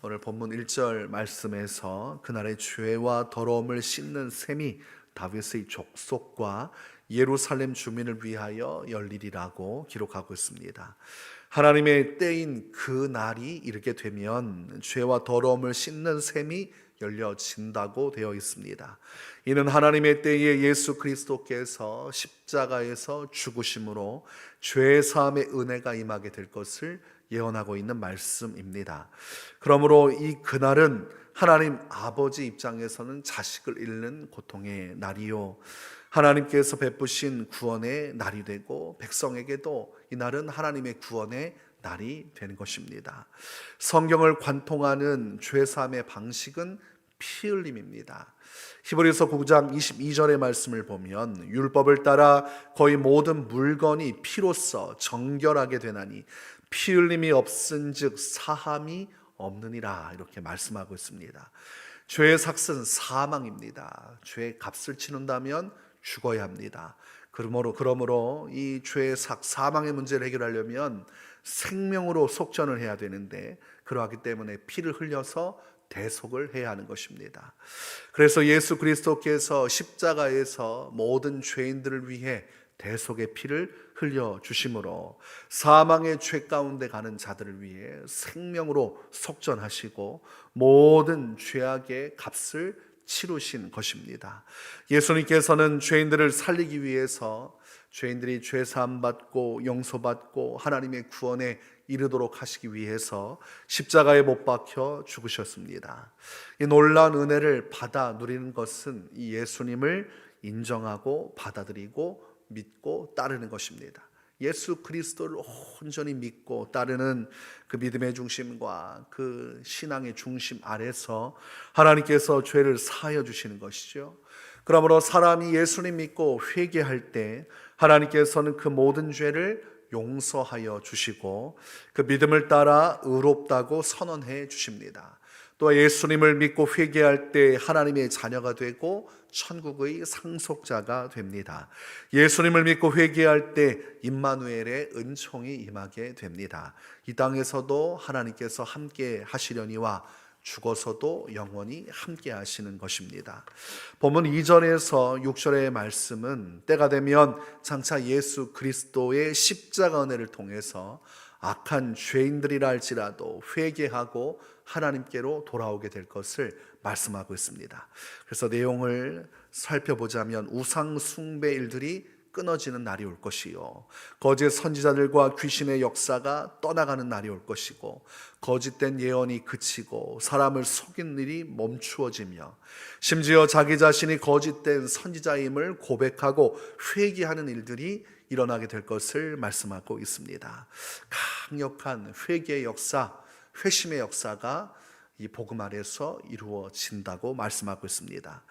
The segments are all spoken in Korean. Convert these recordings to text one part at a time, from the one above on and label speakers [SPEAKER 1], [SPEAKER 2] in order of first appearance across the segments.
[SPEAKER 1] 오늘 본문 1절 말씀에서 그날의 죄와 더러움을 씻는 셈이 다윗의 족속과 예루살렘 주민을 위하여 열리리라고 기록하고 있습니다. 하나님의 때인 그 날이 이르게 되면 죄와 더러움을 씻는 셈이 열려진다고 되어 있습니다. 이는 하나님의 때에 예수 그리스도께서 십자가에서 죽으심으로 죄 사함의 은혜가 임하게 될 것을 예언하고 있는 말씀입니다. 그러므로 이 그날은 하나님 아버지 입장에서는 자식을 잃는 고통의 날이요. 하나님께서 베푸신 구원의 날이 되고 백성에게도 이 날은 하나님의 구원의 날이 되는 것입니다. 성경을 관통하는 죄사함의 방식은 피 흘림입니다. 히브리서 9장 22절의 말씀을 보면 율법을 따라 거의 모든 물건이 피로써 정결하게 되나니 피 흘림이 없은즉 사함이 없느니라 이렇게 말씀하고 있습니다. 죄의 삭은 사망입니다. 죄의 값을 치른다면 죽어야 합니다. 그러므로 그러므로 이 죄의 삭 사망의 문제를 해결하려면 생명으로 속전을 해야 되는데 그러하기 때문에 피를 흘려서 대속을 해야 하는 것입니다. 그래서 예수 그리스도께서 십자가에서 모든 죄인들을 위해 대속의 피를 흘려 주심으로 사망의 죄 가운데 가는 자들을 위해 생명으로 속전하시고 모든 죄악의 값을 치루신 것입니다. 예수님께서는 죄인들을 살리기 위해서 죄인들이 죄 사함 받고 용서받고 하나님의 구원에 이르도록 하시기 위해서 십자가에 못 박혀 죽으셨습니다. 이 놀라운 은혜를 받아 누리는 것은 이 예수님을 인정하고 받아들이고 믿고 따르는 것입니다. 예수 그리스도를 온전히 믿고 따르는 그 믿음의 중심과 그 신앙의 중심 아래서 하나님께서 죄를 사하여 주시는 것이죠. 그러므로 사람이 예수님 믿고 회개할 때 하나님께서는 그 모든 죄를 용서하여 주시고 그 믿음을 따라 의롭다고 선언해 주십니다. 또 예수님을 믿고 회개할 때 하나님의 자녀가 되고 천국의 상속자가 됩니다. 예수님을 믿고 회개할 때 임마누엘의 은총이 임하게 됩니다. 이 땅에서도 하나님께서 함께 하시려니와 죽어서도 영원히 함께 하시는 것입니다. 본문 2절에서 6절의 말씀은 때가 되면 장차 예수 그리스도의 십자가 은혜를 통해서 악한 죄인들이라 할지라도 회개하고 하나님께로 돌아오게 될 것을 말씀하고 있습니다. 그래서 내용을 살펴보자면 우상 숭배 일들이 끊어지는 날이 올 것이요. 거짓 선지자들과 귀신의 역사가 떠나가는 날이 올 것이고, 거짓된 예언이 그치고, 사람을 속인 일이 멈추어지며, 심지어 자기 자신이 거짓된 선지자임을 고백하고 회개하는 일들이 일어나게 될 것을 말씀하고 있습니다. 강력한 회개의 역사, 회심의 역사가 이 복음 아래서 이루어진다고 말씀하고 있습니다.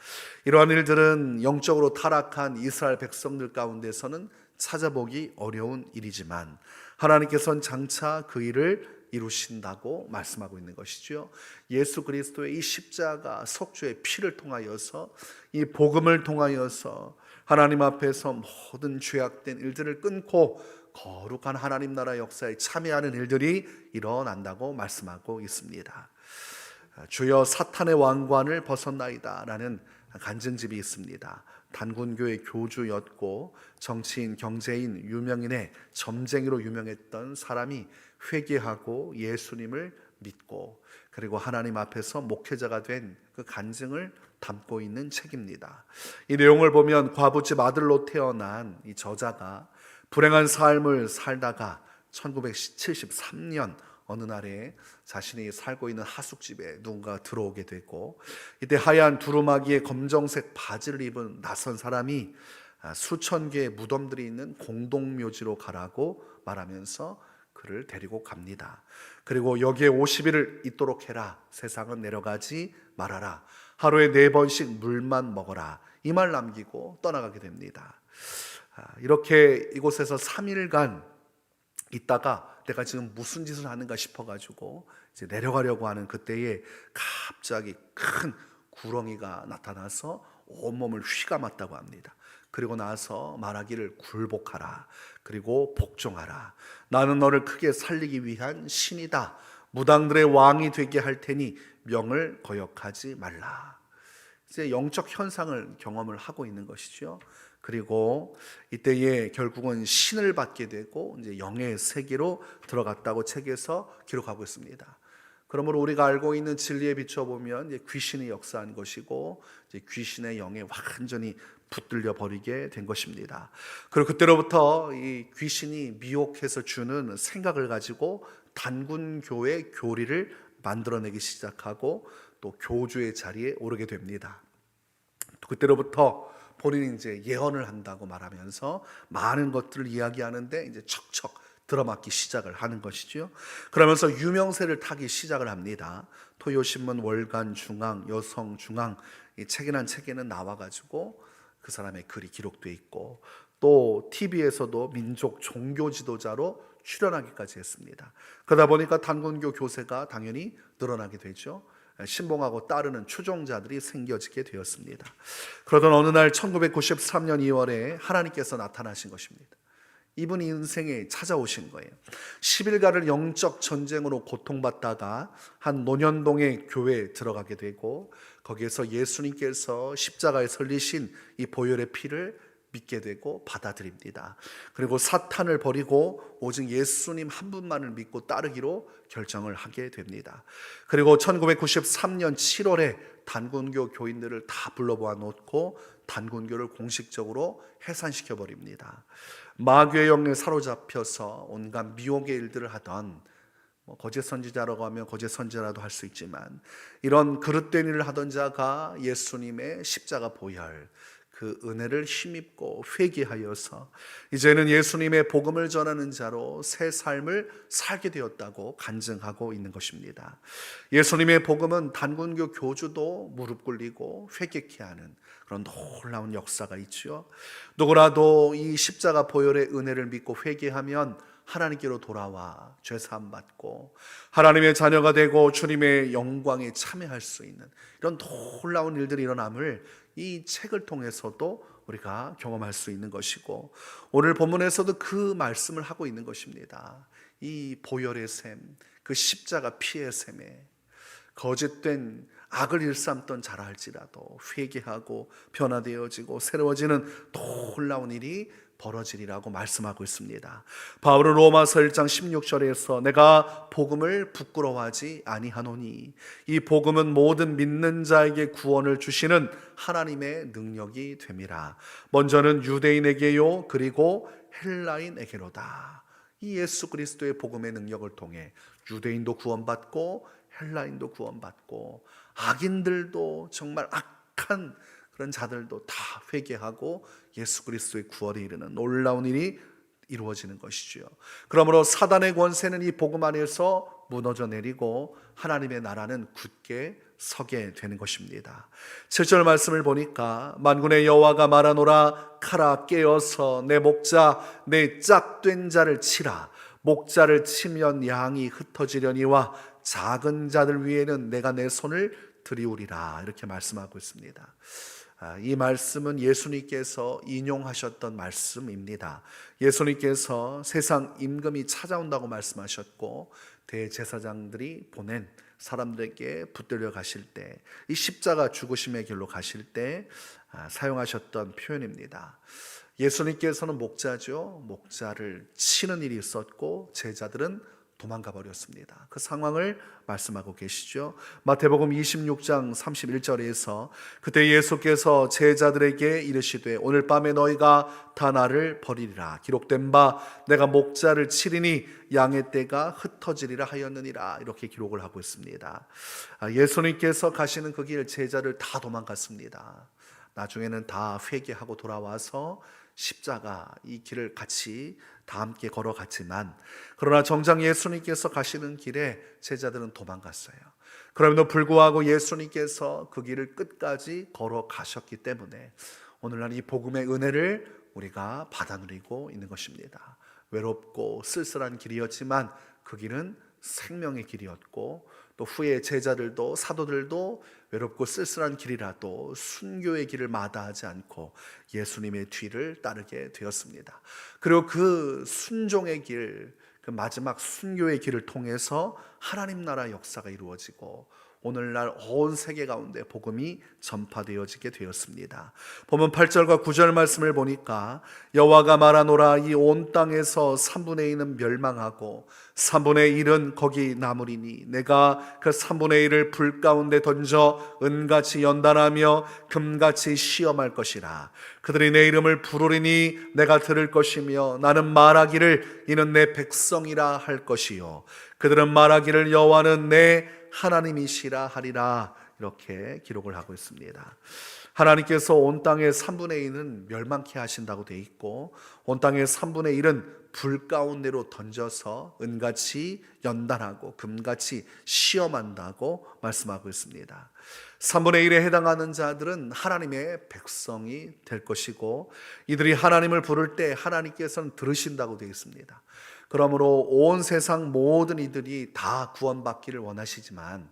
[SPEAKER 1] 이러한 일들은 영적으로 타락한 이스라엘 백성들 가운데서는 찾아보기 어려운 일이지만 하나님께서는 장차 그 일을 이루신다고 말씀하고 있는 것이죠. 예수 그리스도의 이 십자가 속죄의 피를 통하여서 이 복음을 통하여서 하나님 앞에서 모든 죄악된 일들을 끊고 거룩한 하나님 나라 역사에 참여하는 일들이 일어난다고 말씀하고 있습니다. 주여 사탄의 왕관을 벗었나이다라는 간증집이 있습니다. 단군교의 교주였고 정치인, 경제인, 유명인의 점쟁이로 유명했던 사람이 회개하고 예수님을 믿고 그리고 하나님 앞에서 목회자가 된 그 간증을 담고 있는 책입니다. 이 내용을 보면 과부집 아들로 태어난 이 저자가 불행한 삶을 살다가 1973년 어느 날에 자신이 살고 있는 하숙집에 누군가 들어오게 됐고 이때 하얀 두루마기에 검정색 바지를 입은 낯선 사람이 수천 개의 무덤들이 있는 공동묘지로 가라고 말하면서 그를 데리고 갑니다. 그리고 여기에 50일을 있도록 해라. 세상은 내려가지 말아라. 하루에 네 번씩 물만 먹어라. 이 말 남기고 떠나가게 됩니다. 이렇게 이곳에서 3일간 있다가 내가 지금 무슨 짓을 하는가 싶어가지고 이제 내려가려고 하는 그때에 갑자기 큰 구렁이가 나타나서 온몸을 휘감았다고 합니다. 그리고 나서 말하기를 굴복하라. 그리고 복종하라. 나는 너를 크게 살리기 위한 신이다. 무당들의 왕이 되게 할 테니 명을 거역하지 말라. 영적 현상을 경험을 하고 있는 것이죠. 그리고 이때에 결국은 신을 받게 되고 이제 영의 세계로 들어갔다고 책에서 기록하고 있습니다. 그러므로 우리가 알고 있는 진리에 비춰 보면 이제 귀신이 역사한 것이고 귀신의 영에 완전히 붙들려 버리게 된 것입니다. 그리고 그때로부터 이 귀신이 미혹해서 주는 생각을 가지고 단군 교회 교리를 만들어내기 시작하고 또 교주의 자리에 오르게 됩니다. 그때로부터 본인이 이제 예언을 한다고 말하면서 많은 것들을 이야기하는데 이제 척척 들어맞기 시작을 하는 것이죠. 그러면서 유명세를 타기 시작을 합니다. 토요신문 월간 중앙 여성 중앙 이 책이란 책에는 나와 가지고 그 사람의 글이 기록돼 있고 또 TV에서도 민족 종교 지도자로 출연하기까지 했습니다. 그러다 보니까 단군교 교세가 당연히 늘어나게 되죠. 신봉하고 따르는 추종자들이 생겨지게 되었습니다. 그러던 어느 날 1993년 2월에 하나님께서 나타나신 것입니다. 이분이 인생에 찾아오신 거예요. 10일간을 영적 전쟁으로 고통받다가 한 노년동의 교회에 들어가게 되고 거기에서 예수님께서 십자가에 설리신 이 보혈의 피를 믿게 되고 받아들입니다. 그리고 사탄을 버리고 오직 예수님 한 분만을 믿고 따르기로 결정을 하게 됩니다. 그리고 1993년 7월에 단군교 교인들을 다 불러보아 놓고 단군교를 공식적으로 해산시켜 버립니다. 마귀의 영에 사로잡혀서 온갖 미혹의 일들을 하던 뭐 거짓 선지자라고 하면 거짓 선지자라도 할 수 있지만 이런 그릇된 일을 하던 자가 예수님의 십자가 보혈 그 은혜를 힘입고 회개하여서 이제는 예수님의 복음을 전하는 자로 새 삶을 살게 되었다고 간증하고 있는 것입니다. 예수님의 복음은 단군교 교주도 무릎 꿇리고 회개케 하는 그런 놀라운 역사가 있죠. 누구라도 이 십자가 보혈의 은혜를 믿고 회개하면 하나님께로 돌아와 죄 사함 받고 하나님의 자녀가 되고 주님의 영광에 참여할 수 있는 이런 놀라운 일들이 일어남을 이 책을 통해서도 우리가 경험할 수 있는 것이고 오늘 본문에서도 그 말씀을 하고 있는 것입니다. 이 보혈의 샘, 그 십자가 피의 샘에 거짓된 악을 일삼던 자라 할지라도 회개하고 변화되어지고 새로워지는 놀라운 일이 벌어지리라고 말씀하고 있습니다. 바울은 로마서 1장 16절에서 내가 복음을 부끄러워하지 아니하노니 이 복음은 모든 믿는 자에게 구원을 주시는 하나님의 능력이 됨이라. 먼저는 유대인에게요 그리고 헬라인에게로다. 이 예수 그리스도의 복음의 능력을 통해 유대인도 구원받고 헬라인도 구원받고 악인들도 정말 악한 그런 자들도 다 회개하고 예수 그리스도의 구원에 이르는 놀라운 일이 이루어지는 것이지요. 그러므로 사단의 권세는 이 복음 안에서 무너져 내리고 하나님의 나라는 굳게 서게 되는 것입니다. 7절 말씀을 보니까 만군의 여호와가 말하노라 카라 깨어서 내 목자 내 짝된 자를 치라 목자를 치면 양이 흩어지려니와 작은 자들 위에는 내가 내 손을 들이우리라 이렇게 말씀하고 있습니다. 아, 이 말씀은 예수님께서 인용하셨던 말씀입니다. 예수님께서 세상 임금이 찾아온다고 말씀하셨고 대제사장들이 보낸 사람들에게 붙들려 가실 때 이 십자가 죽으심의 길로 가실 때 아, 사용하셨던 표현입니다. 예수님께서는 목자죠. 목자를 치는 일이 있었고 제자들은 도망가 버렸습니다. 그 상황을 말씀하고 계시죠. 마태복음 26장 31절에서 그때 예수께서 제자들에게 이르시되 오늘 밤에 너희가 다 나를 버리리라 기록된 바 내가 목자를 치리니 양의 떼가 흩어지리라 하였느니라 이렇게 기록을 하고 있습니다. 아, 예수님께서 가시는 그 길 제자를 다 도망갔습니다. 나중에는 다 회개하고 돌아와서 십자가 이 길을 같이 다 함께 걸어갔지만 그러나 정작 예수님께서 가시는 길에 제자들은 도망갔어요. 그럼에도 불구하고 예수님께서 그 길을 끝까지 걸어가셨기 때문에 오늘날 이 복음의 은혜를 우리가 받아 누리고 있는 것입니다. 외롭고 쓸쓸한 길이었지만 그 길은 생명의 길이었고 또 후에 제자들도 사도들도 외롭고 쓸쓸한 길이라도 순교의 길을 마다하지 않고 예수님의 뒤를 따르게 되었습니다. 그리고 그 순종의 길, 그 마지막 순교의 길을 통해서 하나님 나라 역사가 이루어지고 오늘날 온 세계 가운데 복음이 전파되어지게 되었습니다. 보면 8절과 9절 말씀을 보니까 여호와가 말하노라 이 온 땅에서 3분의 1은 멸망하고 3분의 1은 거기 남으리니 내가 그 3분의 1을 불 가운데 던져 은같이 연단하며 금같이 시험할 것이라 그들이 내 이름을 부르리니 내가 들을 것이며 나는 말하기를 이는 내 백성이라 할 것이요 그들은 말하기를 여호와는 내 하나님이시라 하리라 이렇게 기록을 하고 있습니다. 하나님께서 온 땅의 3분의 1은 멸망케 하신다고 돼 있고 온 땅의 3분의 1은 불 가운데로 던져서 은같이 연단하고 금같이 시험한다고 말씀하고 있습니다. 3분의 1에 해당하는 자들은 하나님의 백성이 될 것이고 이들이 하나님을 부를 때 하나님께서는 들으신다고 되어 있습니다. 그러므로 온 세상 모든 이들이 다 구원받기를 원하시지만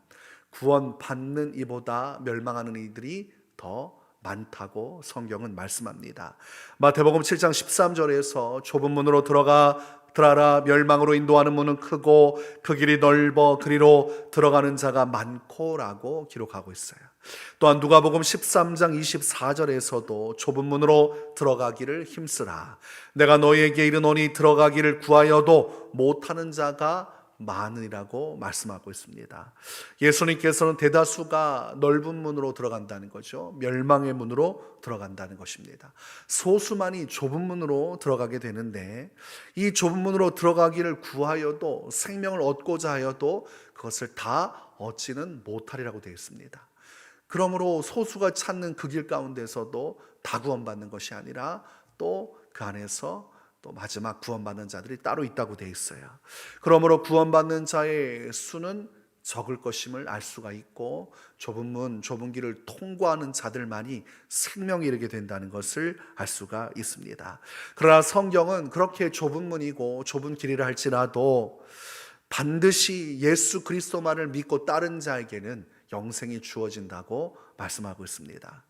[SPEAKER 1] 구원받는 이보다 멸망하는 이들이 더 많다고 성경은 말씀합니다. 마태복음 7장 13절에서 좁은 문으로 들어가 들어라 멸망으로 인도하는 문은 크고 그 길이 넓어 그리로 들어가는 자가 많고라고 기록하고 있어요. 또한 누가복음 13장 24절에서도 좁은 문으로 들어가기를 힘쓰라. 내가 너희에게 이르노니 들어가기를 구하여도 못하는 자가 많으리라고 말씀하고 있습니다. 예수님께서는 대다수가 넓은 문으로 들어간다는 거죠. 멸망의 문으로 들어간다는 것입니다. 소수만이 좁은 문으로 들어가게 되는데 이 좁은 문으로 들어가기를 구하여도 생명을 얻고자 하여도 그것을 다 얻지는 못하리라고 되어 있습니다. 그러므로 소수가 찾는 그 길 가운데서도 다 구원받는 것이 아니라 또 그 안에서 또 마지막 구원받는 자들이 따로 있다고 되어 있어요. 그러므로 구원받는 자의 수는 적을 것임을 알 수가 있고 좁은 문, 좁은 길을 통과하는 자들만이 생명이 이르게 된다는 것을 알 수가 있습니다. 그러나 성경은 그렇게 좁은 문이고 좁은 길이라 할지라도 반드시 예수 그리스도만을 믿고 따른 자에게는 영생이 주어진다고 말씀하고 있습니다.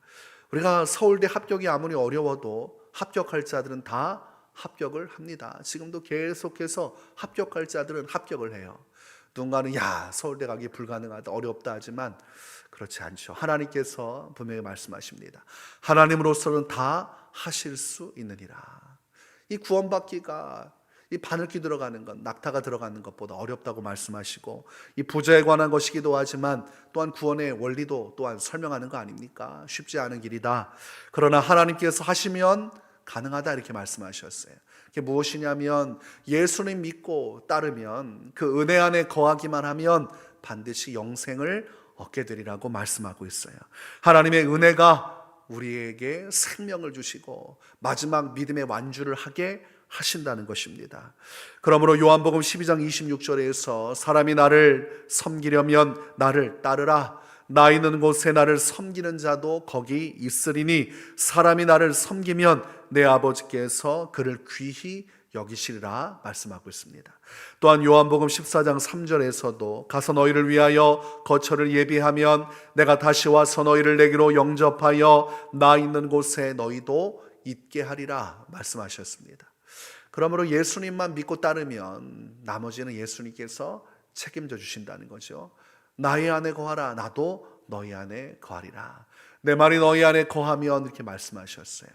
[SPEAKER 1] 우리가 서울대 합격이 아무리 어려워도 합격할 자들은 다 합격을 합니다. 지금도 계속해서 합격할 자들은 합격을 해요. 누군가는 야 서울대 가기 불가능하다 어렵다 하지만 그렇지 않죠. 하나님께서 분명히 말씀하십니다. 하나님으로서는 다 하실 수 있느니라. 이 구원받기가 이 바늘기 들어가는 것, 낙타가 들어가는 것보다 어렵다고 말씀하시고 이 부자에 관한 것이기도 하지만 또한 구원의 원리도 또한 설명하는 거 아닙니까? 쉽지 않은 길이다. 그러나 하나님께서 하시면 가능하다 이렇게 말씀하셨어요. 그게 무엇이냐면 예수님 믿고 따르면 그 은혜 안에 거하기만 하면 반드시 영생을 얻게 되리라고 말씀하고 있어요. 하나님의 은혜가 우리에게 생명을 주시고 마지막 믿음의 완주를 하게 하신다는 것입니다. 그러므로 요한복음 12장 26절에서 사람이 나를 섬기려면 나를 따르라. 나 있는 곳에 나를 섬기는 자도 거기 있으리니 사람이 나를 섬기면 내 아버지께서 그를 귀히 여기시리라 말씀하고 있습니다. 또한 요한복음 14장 3절에서도 가서 너희를 위하여 거처를 예비하면 내가 다시 와서 너희를 내게로 영접하여 나 있는 곳에 너희도 있게 하리라 말씀하셨습니다. 그러므로 예수님만 믿고 따르면 나머지는 예수님께서 책임져 주신다는 거죠. 나의 안에 거하라. 나도 너희 안에 거하리라. 내 말이 너희 안에 거하면 이렇게 말씀하셨어요.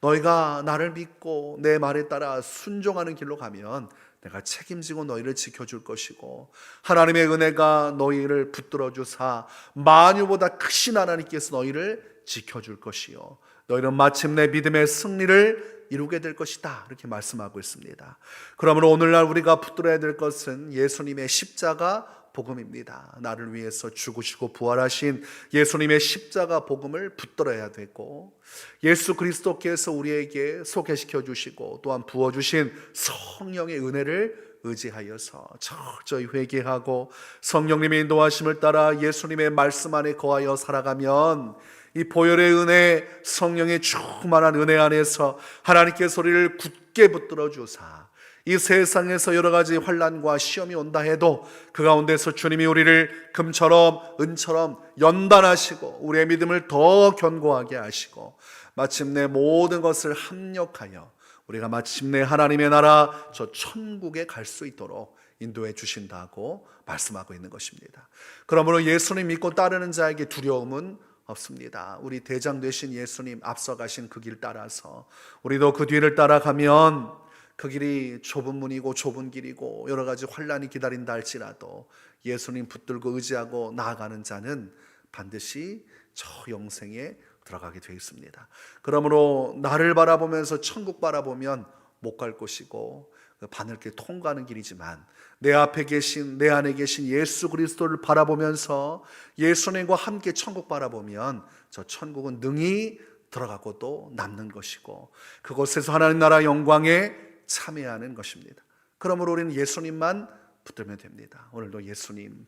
[SPEAKER 1] 너희가 나를 믿고 내 말에 따라 순종하는 길로 가면 내가 책임지고 너희를 지켜줄 것이고 하나님의 은혜가 너희를 붙들어 주사 만유보다 크신 하나님께서 너희를 지켜줄 것이요 너희는 마침내 믿음의 승리를 이루게 될 것이다. 이렇게 말씀하고 있습니다. 그러므로 오늘날 우리가 붙들어야 될 것은 예수님의 십자가 복음입니다. 나를 위해서 죽으시고 부활하신 예수님의 십자가 복음을 붙들어야 되고 예수 그리스도께서 우리에게 소개시켜 주시고 또한 부어 주신 성령의 은혜를 의지하여서 철저히 회개하고 성령님의 인도하심을 따라 예수님의 말씀 안에 거하여 살아가면 이 보혈의 은혜, 성령의 충만한 은혜 안에서 하나님께 소리를 굳게 붙들어 주사 이 세상에서 여러 가지 환란과 시험이 온다 해도 그 가운데서 주님이 우리를 금처럼 은처럼 연단하시고 우리의 믿음을 더 견고하게 하시고 마침내 모든 것을 합력하여 우리가 마침내 하나님의 나라 저 천국에 갈 수 있도록 인도해 주신다고 말씀하고 있는 것입니다. 그러므로 예수님 믿고 따르는 자에게 두려움은 없습니다. 우리 대장 되신 예수님 앞서가신 그 길 따라서 우리도 그 뒤를 따라가면 그 길이 좁은 문이고 좁은 길이고 여러 가지 환란이 기다린다 할지라도 예수님 붙들고 의지하고 나아가는 자는 반드시 저 영생에 들어가게 되어 있습니다. 그러므로 나를 바라보면서 천국 바라보면 못 갈 곳이고 그 바늘길 통과하는 길이지만 내 앞에 계신 내 안에 계신 예수 그리스도를 바라보면서 예수님과 함께 천국 바라보면 저 천국은 능히 들어가고 또 남는 것이고 그곳에서 하나님 나라 영광에 참여하는 것입니다. 그러므로 우리는 예수님만 붙들면 됩니다. 오늘도 예수님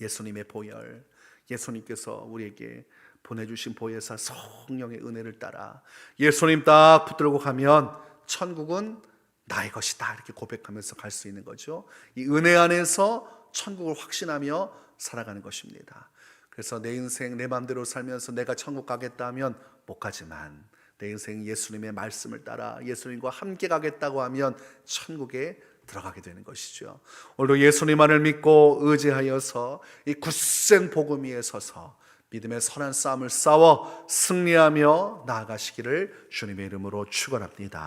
[SPEAKER 1] 예수님의 보혈, 예수님께서 우리에게 보내주신 보혜사 성령의 은혜를 따라 예수님 딱 붙들고 가면 천국은 나의 것이다 이렇게 고백하면서 갈 수 있는 거죠. 이 은혜 안에서 천국을 확신하며 살아가는 것입니다. 그래서 내 인생 내 마음대로 살면서 내가 천국 가겠다 하면 못 가지만 내 인생 예수님의 말씀을 따라 예수님과 함께 가겠다고 하면 천국에 들어가게 되는 것이죠. 오늘도 예수님만을 믿고 의지하여서 이 굳센 복음 위에 서서 믿음의 선한 싸움을 싸워 승리하며 나아가시기를 주님의 이름으로 축원합니다.